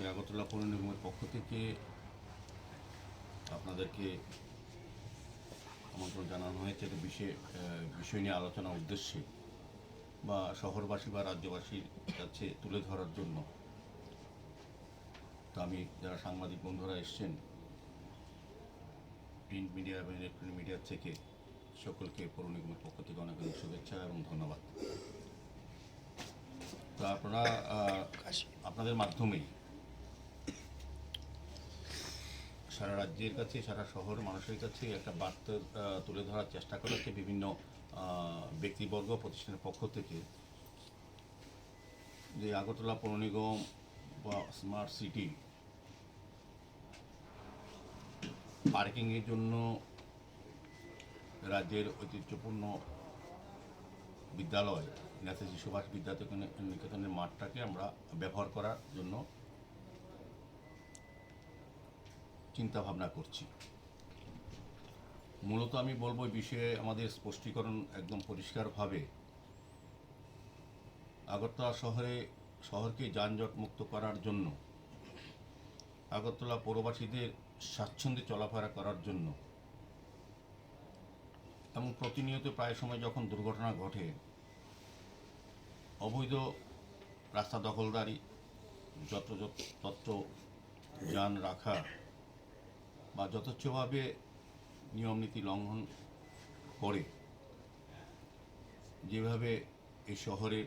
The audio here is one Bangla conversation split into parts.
আজকে আগরতলা পৌর নিগমের পক্ষ থেকে আপনাদেরকে আমন্ত্রণ জানানো হয়েছে। একটা বিষয় বিষয় নিয়ে আলোচনার উদ্দেশ্যে বা শহরবাসী বা রাজ্যবাসীর কাছে তুলে ধরার জন্য। তো আমি, যারা সাংবাদিক বন্ধুরা এসছেন, প্রিন্ট মিডিয়া এবং ইলেকট্রনিক মিডিয়া থেকে সকলকে পৌর নিগমের পক্ষ থেকে অনেক অনেক শুভেচ্ছা এবং ধন্যবাদ। তো আপনারা আপনাদের মাধ্যমেই সারা রাজ্যের কাছে, সারা শহর মানুষের কাছে একটা বার্তা তুলে ধরার চেষ্টা করা হচ্ছে বিভিন্ন ব্যক্তিবর্গ প্রতিষ্ঠানের পক্ষ থেকে যে আগরতলা পৌর নিগম বা স্মার্ট সিটি পার্কিংয়ের জন্য রাজ্যের ঐতিহ্যপূর্ণ বিদ্যালয় নেতাজি সুভাষ বিদ্যানিকেতনের নিকেতনের মাঠটাকে আমরা ব্যবহার করার জন্য চিন্তা ভাবনা করছি। মূলত আমি বলব বিষয়ে আমাদের স্পষ্টীকরণ একদম পরিষ্কারভাবে। আগরতলা শহরে, শহরকে যানজট মুক্ত করার জন্য, আগরতলা পৌরবাসীদের স্বাচ্ছন্দ্যে চলাফেরা করার জন্য, এবং প্রতিনিয়ত প্রায় সময় যখন দুর্ঘটনা ঘটে, অবৈধ রাস্তা দখলদারি যত তত্ত্ব যান রাখা বা যথেচ্ছভাবে নিয়মনীতি লঙ্ঘন করে, যেভাবে এই শহরে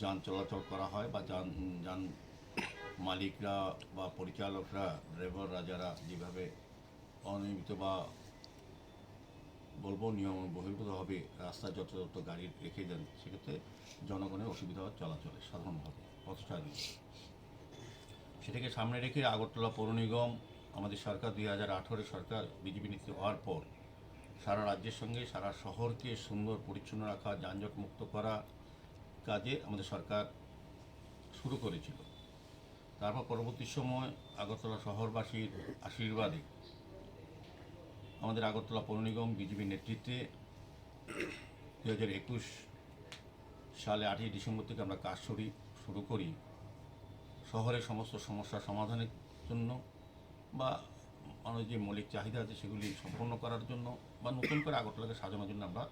যান চলাচল করা হয় বা যান যান মালিকরা বা পরিচালকরা ড্রাইভাররা যারা যেভাবে অনিয়মিত বা বলব নিয়ম বহির্ভূতভাবে রাস্তায় যত যত গাড়ি রেখে দেন, সেক্ষেত্রে জনগণের অসুবিধা হয় চলাচলে সাধারণভাবে পথচারী সেটাকে সামনে রেখে আগরতলা পৌর নিগম আমাদের সরকার দুই হাজার আঠেরো সরকার বিজেপি নীতি হওয়ার পর সারা রাজ্যের সঙ্গে, সারা শহরকে সুন্দর পরিচ্ছন্ন রাখা যানজট মুক্ত করা কাজে আমাদের সরকার শুরু করেছিল। তারপর পরবর্তী সময় আগরতলা শহরবাসীর আশীর্বাদে আমাদের আগরতলা পৌর নিগম বিজেপির নেতৃত্বে দু হাজার একুশ সালে আটই ডিসেম্বর থেকে আমরা কাজ শুরু শুরু করি। শহরের সমস্ত সমস্যা সমাধানের জন্য বা আমাদের যে মৌলিক চাহিদা আছে সেগুলি সম্পন্ন করার জন্য বা নতুন করে আগরতলাকে সাজানোর জন্য আমরা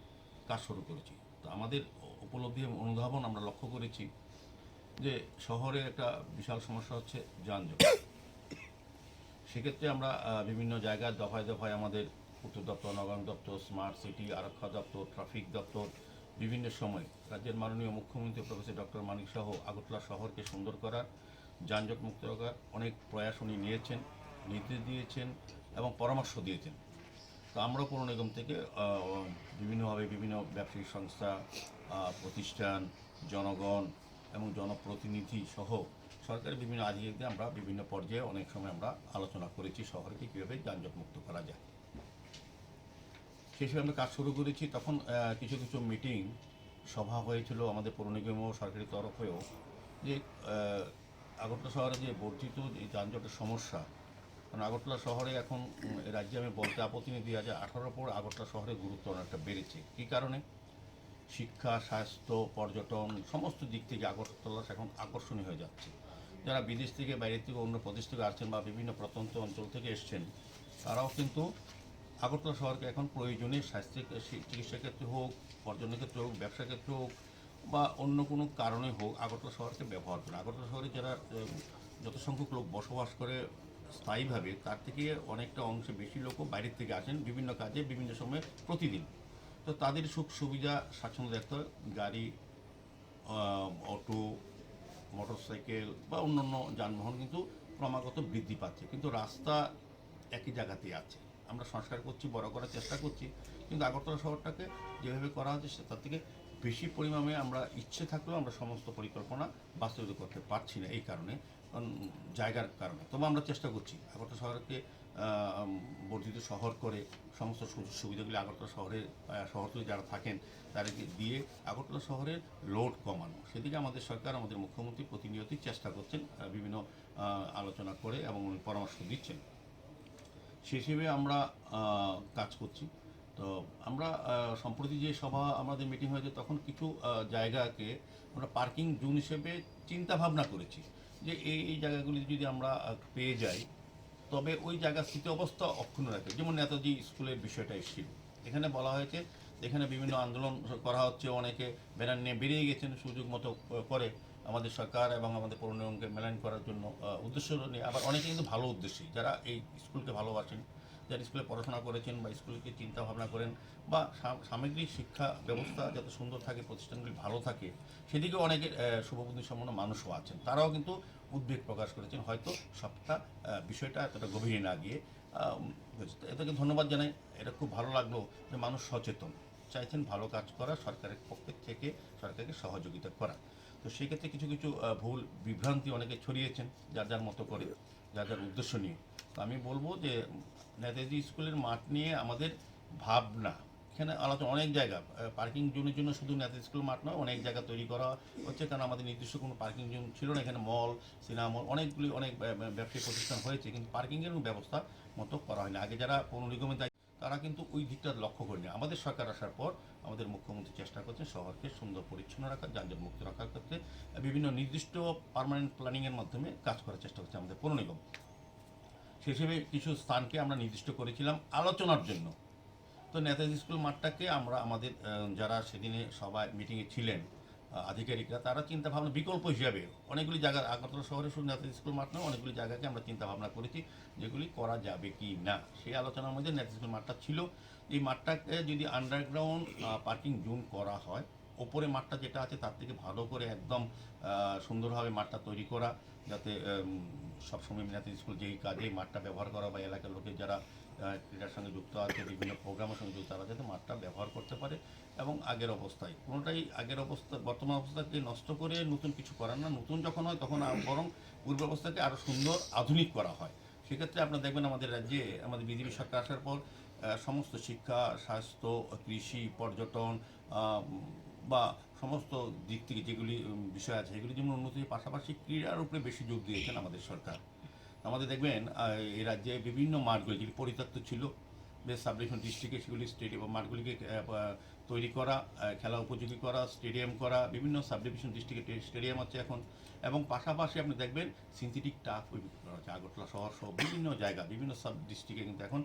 কাজ শুরু করেছি। তো আমাদের উপলব্ধি এবং অনুধাবন আমরা লক্ষ্য করেছি যে শহরে একটা বিশাল সমস্যা হচ্ছে যানজট। সেক্ষেত্রে আমরা বিভিন্ন জায়গায় দফায় দফায় আমাদের উত্তর দপ্তর নগর দপ্তর স্মার্ট সিটি আরক্ষা দপ্তর ট্রাফিক দপ্তর বিভিন্ন সময় রাজ্যের মাননীয় মুখ্যমন্ত্রী প্রফেসর ডক্টর মানিক সহ আগরতলা শহরকে সুন্দর করার, যানজট মুক্ত রাখার অনেক প্রয়াস উনি নিয়েছেন। নির্দেশ দিয়েছেন এবং পরামর্শ দিয়েছেন। তো আমরা পৌর নিগম থেকে বিভিন্নভাবে বিভিন্ন ব্যবসায়িক সংস্থা প্রতিষ্ঠান, জনগণ এবং জনপ্রতিনিধি সহ সরকারি বিভিন্ন আধিকারিকদের আমরা বিভিন্ন পর্যায়ে অনেক সময় আমরা আলোচনা করেছি শহরকে কীভাবে যানজট মুক্ত করা যায়। সেই আমরা কাজ শুরু করেছি, তখন কিছু কিছু মিটিং সভা হয়েছিল আমাদের পৌর নিগম ও সরকারি তরফেও যে আগরতলা শহরে যে বর্ধিত যে যানজটের সমস্যা কারণ আগরতলা শহরে এখন রাজ্যে আমি বলতে আপত্তি নেই দুই হাজার আঠারোর পর আগরতলা শহরে গুরুত্ব অনেকটা বেড়েছে। কী কারণে? শিক্ষা, স্বাস্থ্য, পর্যটন, সমস্ত দিক থেকে আগরতলা এখন আকর্ষণীয় হয়ে যাচ্ছে। যারা বিদেশ থেকে বাইরে থেকে, অন্য প্রদেশ থেকে আসছেন বা বিভিন্ন প্রত্যন্ত অঞ্চল থেকে এসছেন, তারাও কিন্তু আগরতলা শহরকে এখন প্রয়োজনে স্বাস্থ্য চিকিৎসা ক্ষেত্রে হোক পর্যটন ক্ষেত্রে হোক ব্যবসা ক্ষেত্রে হোক, বা অন্য কোনো কারণে হোক, আগরতলা শহরকে ব্যবহার করে আগরতলা শহরে যারা যত সংখ্যক লোক বসবাস করে স্থায়ীভাবে তার থেকে অনেকটা অংশে বেশি লোকও বাইরের থেকে আসেন বিভিন্ন কাজে, বিভিন্ন সময়ে প্রতিদিন। তো তাদের সুখ সুবিধা স্বাচ্ছন্দ্য দেখতে হয়। গাড়ি অটো, মোটরসাইকেল বা অন্যান্য যানবাহন কিন্তু ক্রমাগত বৃদ্ধি পাচ্ছে। কিন্তু রাস্তা একই জায়গাতেই আছে। আমরা সংস্কার করছি, বড় করার চেষ্টা করছি। কিন্তু আগরতলা শহরটাকে যেভাবে করা হচ্ছে, সে- তার থেকে বেশি পরিমাণে আমরা ইচ্ছে থাকলেও আমরা সমস্ত পরিকল্পনা বাস্তবায়িত করতে পারছি না এই কারণ। জায়গার কারণে। তবে আমরা চেষ্টা করছি আগরতলা শহরকে বর্ধিত শহর করে সমস্ত সুযোগ সুবিধাগুলি আগরতলা শহরে আহ, শহরতলি যারা থাকেন তাদেরকে দিয়ে আগরতলা শহরের লোড কমানো। সেদিকে আমাদের সরকার আমাদের মুখ্যমন্ত্রী প্রতিনিয়তই চেষ্টা করছেন বিভিন্ন আলোচনা করে এবং পরামর্শ দিচ্ছেন। সে হিসেবে আমরা কাজ করছি। তো আমরা সম্প্রতি যে সভা আমাদের মিটিং হয়েছে তখন কিছু জায়গাকে আমরা পার্কিং জোন হিসেবে চিন্তা ভাবনা করেছি। যে এই এই জায়গাগুলি যদি আমরা পেয়ে যাই, তবে ওই জায়গার স্থিতি অবস্থা অক্ষুণ্ণ রাখে। যেমন নেতাজি স্কুলের বিষয়টা এসেছিল। এখানে বলা হয়েছে এখানে বিভিন্ন আন্দোলন করা হচ্ছে, অনেকে ব্যানার নিয়ে বেরিয়ে গেছেন, সুযোগ মতো করে আমাদের সরকার এবং আমাদের পৌর নিগমকে মেলাইন করার জন্য উদ্দেশ্য নিয়ে। আবার অনেকে কিন্তু ভালো উদ্দেশ্যে, যারা এই স্কুলকে ভালোবাসেন। যারা স্কুলে পড়াশোনা করেছেন বা স্কুলকে চিন্তা ভাবনা করেন বা সামগ্রিক শিক্ষা ব্যবস্থা যাতে সুন্দর থাকে প্রতিষ্ঠানগুলি ভালো থাকে সেদিকে অনেকে আহ, শুভবুদ্ধি সম্পন্ন মানুষও আছেন। তারাও কিন্তু উদ্বেগ প্রকাশ করেছেন। হয়তো সবটা বিষয়টা এতটা গভীরে না গিয়ে এটাকে ধন্যবাদ জানাই। এটা খুব ভালো লাগল যে মানুষ সচেতন চাইছেন ভালো কাজ করা সরকারের পক্ষের থেকে সরকারকে সহযোগিতা করা। তো সেক্ষেত্রে কিছু কিছু ভুল বিভ্রান্তি অনেকে ছড়িয়েছেন যার যার মতো করে যার যার উদ্দেশ্য নিয়ে। তো আমি বলব যে নেতাজি স্কুলের মাঠ নিয়ে আমাদের ভাবনা, এখানে আলোচনা অনেক জায়গা পার্কিং জোনের জন্য শুধু নেতাজি স্কুল মাঠ নয়, অনেক জায়গা তৈরি করা হচ্ছে, কারণ আমাদের নির্দিষ্ট কোনো পার্কিং জোন ছিল না, এখানে মল সিনেমা মল অনেকগুলি, অনেক ব্যা- ব্যা- ব্যবসায়িক প্রতিষ্ঠান হয়েছে, কিন্তু পার্কিংয়ের ব্যবস্থা মতো করা হয়নি। আগে যারা পৌর নিগমের তারা কিন্তু ওই দিকটা লক্ষ্য করেনি। আমাদের সরকার আসার পর আমাদের মুখ্যমন্ত্রী চেষ্টা করছেন শহরকে সুন্দর পরিচ্ছন্ন রাখার, যানজট মুক্ত রাখার ক্ষেত্রে, বিভিন্ন নির্দিষ্ট পার্মানেন্ট প্ল্যানিংয়ের মাধ্যমে কাজ করার চেষ্টা করছে আমাদের পৌর নিগম। হিসেবে কিছু স্থানকে আমরা নির্দিষ্ট করেছিলাম আলোচনার জন্য। তো নেতাজি স্কুল মাঠটাকে আমরা আমাদের যারা সেদিনে সবাই মিটিংয়ে ছিলেন আধিকারিকরা, তারা চিন্তা ভাবনা বিকল্প হিসাবে অনেকগুলি জায়গা আগরতলা শহরে শুধু নেতাজি স্কুল মাঠ নয়, অনেকগুলি জায়গাকে আমরা চিন্তা ভাবনা করেছি যেগুলি করা যাবে কি না। সেই আলোচনার মধ্যে নেতাজি স্কুল মাঠটা ছিল। এই মাঠটাকে যদি আন্ডারগ্রাউন্ড পার্কিং জোন করা হয় ওপরে মাঠটা যেটা আছে তার থেকে ভালো করে একদম সুন্দরভাবে মাঠটা তৈরি করা, যাতে সবসময় নেতাজি স্কুল যেই কাজে মাঠটা ব্যবহার করা বা এলাকার লোকের যারা ক্রীড়ার সঙ্গে যুক্ত আছে, বিভিন্ন প্রোগ্রামের সঙ্গে যুক্ত তারা যাতে মাঠটা ব্যবহার করতে পারে এবং আগের অবস্থায়। কোনোটাই আগের অবস্থা, বর্তমান অবস্থাকে নষ্ট করে নতুন কিছু করার না। নতুন যখন হয় তখন বরং পূর্ব অবস্থাকে আরও সুন্দর, আধুনিক করা হয়। সেক্ষেত্রে আপনারা দেখবেন আমাদের রাজ্যে, আমাদের বিজেপি সরকার আসার পর সমস্ত শিক্ষা, স্বাস্থ্য, কৃষি, পর্যটন বা সমস্ত দিক থেকে যেগুলি বিষয় আছে সেগুলি যেমন উন্নতির পাশাপাশি ক্রীড়ার উপরে বেশি জোর দিয়েছেন আমাদের সরকার। আমাদের দেখবেন এই রাজ্যে বিভিন্ন মাঠগুলি যেগুলি পরিত্যক্ত ছিল সাবডিভিশন ডিস্ট্রিক্টে সেগুলি স্টেডিয়াম মাঠগুলিকে তৈরি করা খেলা উপযোগী করা স্টেডিয়াম করা, বিভিন্ন সাবডিভিশন ডিস্ট্রিক্টে স্টেডিয়াম আছে এখন। এবং পাশাপাশি আপনি দেখবেন সিনথেটিক টাফ করা হচ্ছে আগরতলা শহর সহ বিভিন্ন জায়গা, বিভিন্ন সাব ডিস্ট্রিক্টে কিন্তু এখন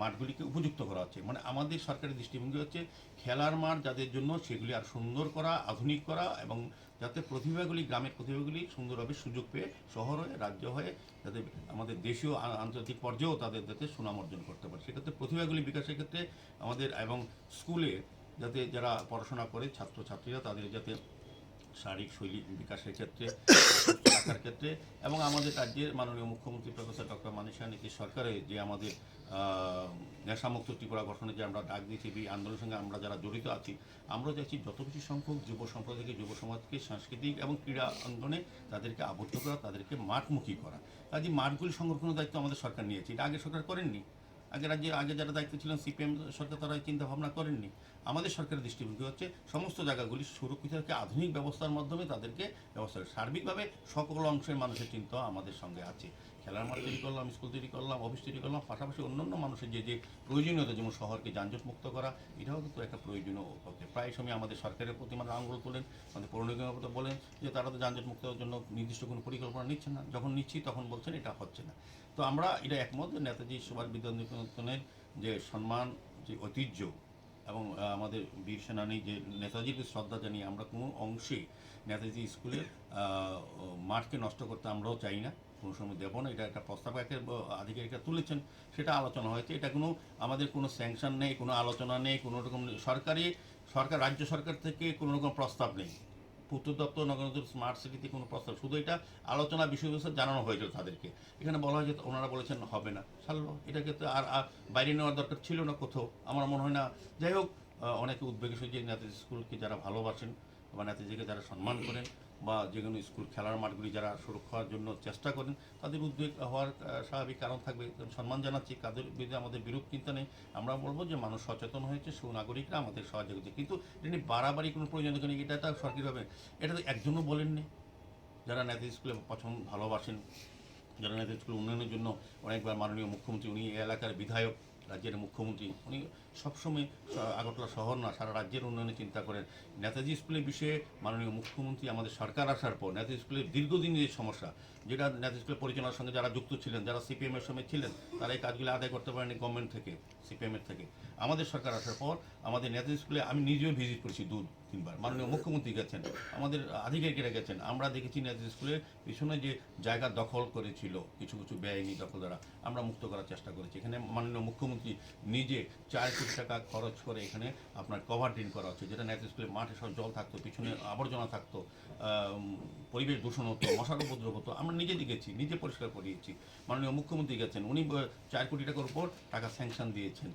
মাঠগুলিকে উপযুক্ত করা হচ্ছে। মানে আমাদের সরকারের দৃষ্টিভঙ্গি হচ্ছে, খেলার মাঠ যাদের জন্য সেগুলি আর সুন্দর করা, আধুনিক করা এবং যাতে প্রতিভাগুলি, গ্রামের প্রতিভাগুলি সুন্দরভাবে সুযোগ পেয়ে শহর হয়ে, রাজ্য হয়ে, যাতে আমাদের দেশীয় আন্তর্জাতিক পর্যায়েও তাদের যাতে সুনাম অর্জন করতে পারে। সেক্ষেত্রে প্রতিভাগুলি বিকাশের ক্ষেত্রে আমাদের এবং স্কুলে যাতে যারা পড়াশোনা করে ছাত্রছাত্রীরা, তাদের যাতে শারীরিক শৈলী বিকাশের ক্ষেত্রে রাখার ক্ষেত্রে এবং আমাদের রাজ্যের মাননীয় মুখ্যমন্ত্রী প্রফেসর ডক্টর মানিসা নীতি সরকারের যে আমাদের নেশামুক্ত ত্রিপুরা গঠনে যে আমরা ডাক দিয়েছি, এই আন্দোলনের সঙ্গে আমরা যারা জড়িত আছি, আমরা চাইছি যত বেশি সংখ্যক যুব সম্প্রদায়কে, যুব সমাজকে, সাংস্কৃতিক এবং ক্রীড়া অঙ্গনে তাদেরকে আবদ্ধ করা, তাদেরকে মাঠমুখী করা। কাজে মাঠগুলি সংরক্ষণের দায়িত্ব আমাদের সরকার নিয়েছে। এটা আগে সরকার করেননি। আগে রাজ্যে আগে যারা দায়িত্ব ছিলেন সিপিএম সরকার, তারা চিন্তা ভাবনা করেননি আমাদের সরকারের দৃষ্টিভঙ্গি হচ্ছে সমস্ত জায়গাগুলি সুরক্ষিত রেখে আধুনিক ব্যবস্থার মাধ্যমে তাদেরকে ব্যবস্থা। সার্বিকভাবে সকল অংশের মানুষের চিন্তা আমাদের সঙ্গে আছে খেলার মাঠ তৈরি করলাম স্কুল তৈরি করলাম অফিস তৈরি করলাম, পাশাপাশি অন্যান্য মানুষের যে যে প্রয়োজনীয়তা, যেমন শহরকে যানজট মুক্ত করা, এটাও কিন্তু একটা প্রয়োজনীয় প্রায় সময় আমাদের সরকারের প্রতি মানে আঙুল তোলেন, আমাদের পৌর নিগমের বলেন যে, তারা তো যানজট মুক্ত জন্য নির্দিষ্ট কোনো পরিকল্পনা নিচ্ছে না। যখন নিচ্ছি, তখন বলছেন এটা হচ্ছে না। তো আমরা এটা একমত, নেতাজি সুভাষ বিদ্যানিকেতনের যে সম্মান, যে ঐতিহ্য এবং আমাদের বীর সেনানী যে নেতাজিকে শ্রদ্ধা জানিয়ে আমরা কোনো অংশে নেতাজি স্কুলের মাঠকে নষ্ট করতে আমরাও চাই না। কোনো সময় দেবো না, এটা একটা প্রস্তাব একের আধিকারিকরা তুলেছেন, সেটা আলোচনা হয়েছে। এটা কোনো, আমাদের কোনো স্যাংশন নেই, কোনো আলোচনা নেই, কোনো রকম সরকারি, সরকার, রাজ্য সরকার থেকে কোনো রকম প্রস্তাব নেই। পূর্ত দপ্তর, নগর স্মার্ট সিটিতে কোনো প্রস্তাব, শুধু এটা আলোচনা বিষয়বস্তু জানানো হয়েছিল তাদেরকে। এখানে বলা হয় যে ওনারা বলেছেন হবে না। সারলো এটাকে তো আর বাইরে নেওয়ার দরকার ছিল না কোথাও। আমার মনে হয় না, যাই হোক অনেকে উদ্বেগ যে স্কুলকে যারা ভালোবাসেন বা নেতাজিকে যারা সম্মান করেন বা যে কোনো স্কুল খেলার মাঠগুলি যারা সুরক্ষার জন্য চেষ্টা করেন, তাদের উদ্বেগ হওয়ার স্বাভাবিক কারণ থাকবে। সম্মান জানাচ্ছি, কাদের বিরুদ্ধে আমাদের বিরূপ চিন্তা নেই। আমরা বলব যে মানুষ সচেতন হয়েছে, সুনাগরিকরা আমাদের সহযোগিতা কিন্তু এটা বাড়াবাড়ি কোনো প্রয়োজন নেই এটা একটা সরকারিভাবে, এটা তো একজনও বলেননি। যারা নেতাজি স্কুলে পছন্দ ভালোবাসেন, যারা নেতাজি স্কুল উন্নয়নের জন্য অনেকবার মাননীয় মুখ্যমন্ত্রী, উনি এলাকার বিধায়ক রাজ্যের মুখ্যমন্ত্রী, উনি সবসময় আগরতলা শহর না, সারা রাজ্যের উন্নয়নে চিন্তা করেন। নেতাজি স্কুলের বিষয়ে মাননীয় মুখ্যমন্ত্রী আমাদের সরকার আসার পর, নেতাজি স্কুলের দীর্ঘদিনের যে সমস্যা যেটা নেতাজি স্কুলের পরিচালনার সঙ্গে যারা যুক্ত ছিলেন, যারা সিপিএমের সঙ্গে ছিলেন, তারা এই কাজগুলো আদায় করতে পারেনি গভর্নমেন্ট থেকে সিপিএমের থেকে। আমাদের সরকার আসার পর আমাদের নেতাজি স্কুলে আমি নিজেও ভিজিট করেছি দু, তিনবার। মাননীয় মুখ্যমন্ত্রী গেছেন, আমাদের আধিকারিকেরা গেছেন। আমরা দেখেছি নেতাজি স্কুলের পিছনে যে জায়গা দখল করেছিল, কিছু কিছু বেআইনি দখল দ্বারা, আমরা মুক্ত করার চেষ্টা করেছি। এখানে মাননীয় মুখ্যমন্ত্রী নিজে চার কোটি টাকা খরচ করে এখানে আপনার কভার ড্রেন করা হচ্ছে, যেটা নেতাজি স্কুলের মাঠে সব জল থাকতো, পিছনে আবর্জনা থাকতো পরিবেশ দূষণ হতো মশার উপদ্রব হতো আমরা নিজে দেখেছি, নিজে পরিষ্কার করিয়েছি। মাননীয় মুখ্যমন্ত্রী গেছেন, উনি চার কোটি টাকার উপর টাকা স্যাংশন দিয়েছেন।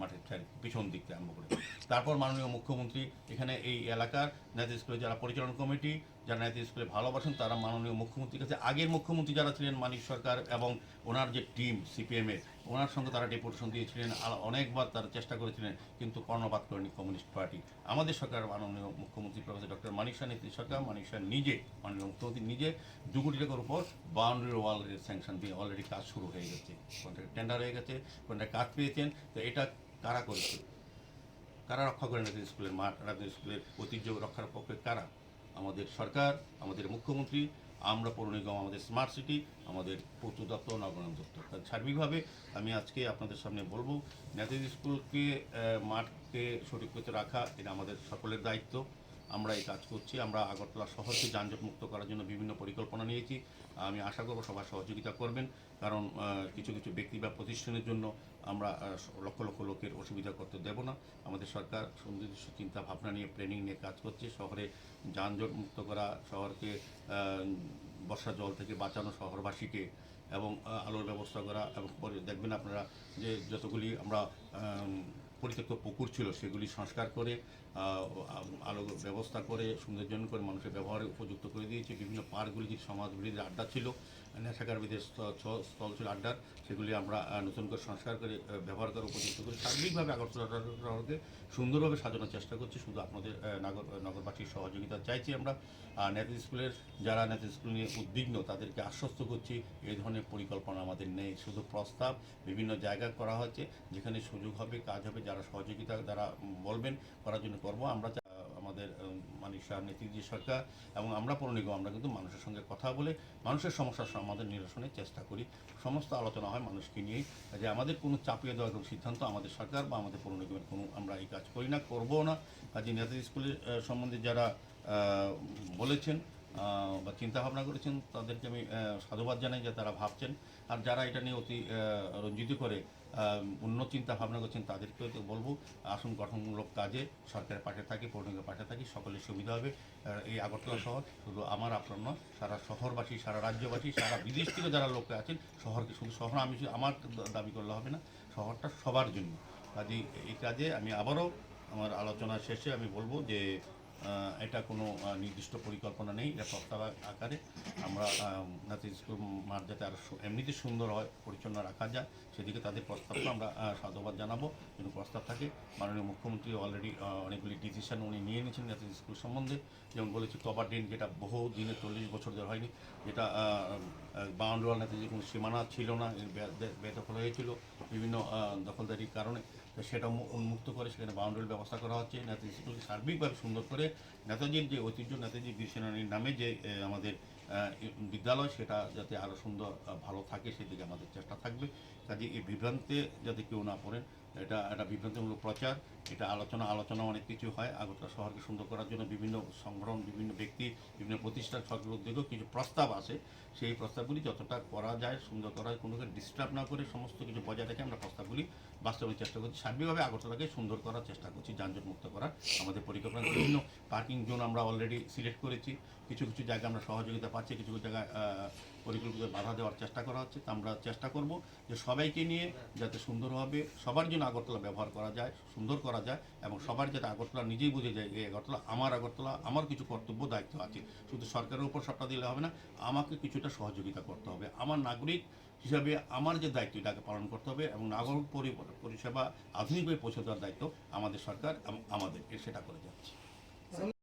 মাঠের পিছন দিক থেকে আরম্ভ করে। তারপর মাননীয় মুখ্যমন্ত্রী এখানে এই এলাকার নেতৃত্ব যারা পরিচালনা কমিটি যারা নেতাজি স্কুলে ভালোবাসেন, তারা মাননীয় মুখ্যমন্ত্রীর কাছে আগের মুখ্যমন্ত্রী যারা ছিলেন, মানিক সরকার এবং ওনার যে টিম সিপিএমের ওনার সঙ্গে তারা ডেপুটেশন দিয়েছিলেন, আর অনেকবার তারা চেষ্টা করেছিলেন, কিন্তু কর্ণপাত করেনি কমিউনিস্ট পার্টি। আমাদের সরকার মাননীয় মুখ্যমন্ত্রী প্রফেসর ডক্টর মানিক শাহ নীতি সরকার, মানিক শাহ নিজে, মাননীয় মুখ্যমন্ত্রী নিজে দু কোটি টাকার উপর বাউন্ডারি ওয়ালের স্যাংশন দিয়ে অলরেডি কাজ শুরু হয়ে গেছে। কন্ট্রাক্ট টেন্ডার হয়ে গেছে কন্ট্রাক্ট কাজ পেয়েছেন, তো এটা কারা করেছে? কারা রক্ষা করেন রাজ্য স্কুলের মাঠ রাজ্য স্কুলের ঐতিহ্য রক্ষার পক্ষে কারা? আমাদের সরকার, আমাদের মুখ্যমন্ত্রী, আমরা পৌর নিগম, আমাদের স্মার্ট সিটি আমাদের পূর্ত দপ্তর, নগরায়ণ দপ্তর। সার্বিকভাবে আমি আজকে আপনাদের সামনে বলব নেতাজি স্কুলকে মাঠকে সঠিক করতে রাখা, এটা আমাদের সকলের দায়িত্ব। আমরা এই কাজ করছি, আমরা আগরতলা শহরকে যানজট মুক্ত করার জন্য বিভিন্ন পরিকল্পনা নিয়েছি। আমি আশা করব সবার সহযোগিতা করবেন, কারণ কিছু কিছু ব্যক্তি বা প্রতিষ্ঠানের জন্য আমরা লক্ষ লক্ষ লোকের অসুবিধা করতে দেব না। আমাদের সরকার সুনির্দিষ্ট চিন্তা ভাবনা নিয়ে প্ল্যানিং নিয়ে কাজ করছে। শহরে যানজট মুক্ত করা, শহরকে বর্ষা জল থেকে বাঁচানো শহরবাসীকে এবং আলোর ব্যবস্থা করা এবং দেখবেন আপনারা যে যতগুলি আমরা পরিত্যক্ত পুকুর ছিল সেগুলি সংস্কার করে আলো ব্যবস্থা করে সৌন্দর্যন করে মানুষের ব্যবহারে উপযুক্ত করে দিয়েছে। বিভিন্ন পার্কগুলি যে সমাজবিরোধী আড্ডা ছিল স্থ- স্থল ছিল আড্ডার। সেগুলি আমরা নতুন করে সংস্কার করে ব্যবহার করে উপযুক্ত করে সার্বিকভাবে আগরতলা শহরকে সুন্দরভাবে সাজানোর চেষ্টা করছি। শুধু আপনাদের নগর নগরবাসীর সহযোগিতা চাইছি আমরা। নেতাজি স্কুলের, যারা নেতাজি স্কুল নিয়ে উদ্বিগ্ন, তাদেরকে আশ্বস্ত করছি, এই ধরনের পরিকল্পনা আমাদের নেই। শুধু প্রস্তাব, বিভিন্ন জায়গা করা হচ্ছে, যেখানে সুযোগ হবে, কাজ হবে, যারা সহযোগিতা, যারা বলবেন, করার জন্য করব। আমরা আমাদের মানিক শাহ সরকার এবং আমরা পৌর নিগম, আমরা কিন্তু মানুষের সঙ্গে কথা বলে মানুষের সমস্যার সমাধান নিরসনের চেষ্টা করি। সমস্ত আলোচনা হয় মানুষকে নিয়েই। যে আমাদের কোনো চাপিয়ে দেওয়ার কোনো সিদ্ধান্ত আমাদের সরকার বা আমাদের পৌর নিগমের কোনো আমরা এই কাজ করি না করব না। কাজে নেতাজি স্কুলের সম্বন্ধে যারা বলেছেন বা চিন্তা ভাবনা করেছেন, তাদেরকে আমি সাধুবাদ জানাই যে তারা ভাবছেন। আর যারা এটা নিয়ে অতি রঞ্জিত করে অন্য চিন্তা ভাবনা করছেন তাদেরকেও তো বলব, আসন গঠনমূলক কাজে, সরকারের পাশে থাকি পৌরনিগমের পাশে থাকি, সকলের সুবিধা হবে। এই আগরতলা শহর শুধু আমার আপনার নয়, সারা শহরবাসী, সারা রাজ্যবাসী, সারা বিদেশ থেকে যারা লোক আছেন, শহরকে শুধু শহর, আমি আমার দাবি করলে হবে না, শহরটা সবার জন্য। কাজে এই কাজে আমি আবারও আমার আলোচনা শেষে আমি বলব যে এটা কোনো নির্দিষ্ট পরিকল্পনা নেই, এটা প্রস্তাব আকারে। আমরা স্কুল মাঠ যাতে আরও এমনিতে সুন্দর হয়, পরিচ্ছন্ন রাখা যায়। সেদিকে তাদের প্রস্তাবটা আমরা সাধুবাদ জানাব যদি প্রস্তাব থাকে। মাননীয় মুখ্যমন্ত্রী অলরেডি অনেকগুলি ডিসিশন উনি নিয়ে নিয়েছেন নাতি স্কুল সম্বন্ধে। যেমন বলেছি, কভার ড্রেন যেটা বহু দিনে চল্লিশ বছর ধরে হয়নি, যেটা বাউন্ডওয়াল নাতে কোনো সীমানা ছিল না বেদখল হয়েছিল, বিভিন্ন দখলদারির কারণে। তো সেটা উন্মুক্ত করে সেখানে বাউন্ডারির ব্যবস্থা করা হচ্ছে। নেতাজি স্কুলকে সার্বিকভাবে সুন্দর করে নেতাজির যে ঐতিহ্য, নেতাজি বীর সেনানীর নামে যে আমাদের বিদ্যালয়, সেটা যাতে আরও সুন্দর ভালো থাকে, সেদিকে আমাদের চেষ্টা থাকবে। কাজে এই বিভ্রান্তে যাতে কেউ না পড়েন, এটা একটা বিভ্রান্তিমূলক প্রচার, এটা আলোচনা আলোচনা অনেক কিছু হয়। আগরতলা শহরকে সুন্দর করার জন্য বিভিন্ন সংগঠন, বিভিন্ন ব্যক্তি, বিভিন্ন প্রতিষ্ঠান সরকার উদ্যোগেও কিছু প্রস্তাব আছে সেই প্রস্তাবগুলি যতটা করা যায়, সুন্দর করা যায় কোনোকে ডিস্টার্ব না করে সমস্ত কিছু বজায় রেখে আমরা প্রস্তাবগুলি বাস্তবায়নের চেষ্টা করছি, সার্বিকভাবে আগরতলাকে সুন্দর করার চেষ্টা করছি যানজট মুক্ত করার। আমাদের পরিকল্পনা বিভিন্ন পার্কিং জোন আমরা অলরেডি সিলেক্ট করেছি। কিছু কিছু জায়গায় আমরা সহযোগিতা পাচ্ছি, কিছু কিছু জায়গায় পরিকল্পিত বাধা দেওয়ার চেষ্টা করা হচ্ছে। তা আমরা চেষ্টা করব যে সবাইকে নিয়ে যাতে সুন্দরভাবে সবার জন্য আগরতলা ব্যবহার করা যায়, সুন্দর করা যায় এবং সবার যাতে আগরতলা নিজেই বুঝে যায় এই আগরতলা আমার আগরতলা, আমার কিছু কর্তব্য, দায়িত্ব আছে। শুধু সরকারের উপর সবটা দিলে হবে না, আমাকে কিছুটা সহযোগিতা করতে হবে। আমার নাগরিক হিসাবে আমার যে দায়িত্ব, এটাকে পালন করতে হবে এবং নাগরিক পরি- পরিষেবা আধুনিকভাবে পৌঁছে দেওয়ার দায়িত্ব আমাদের সরকার এবং আমাদের সেটা করে যাচ্ছে।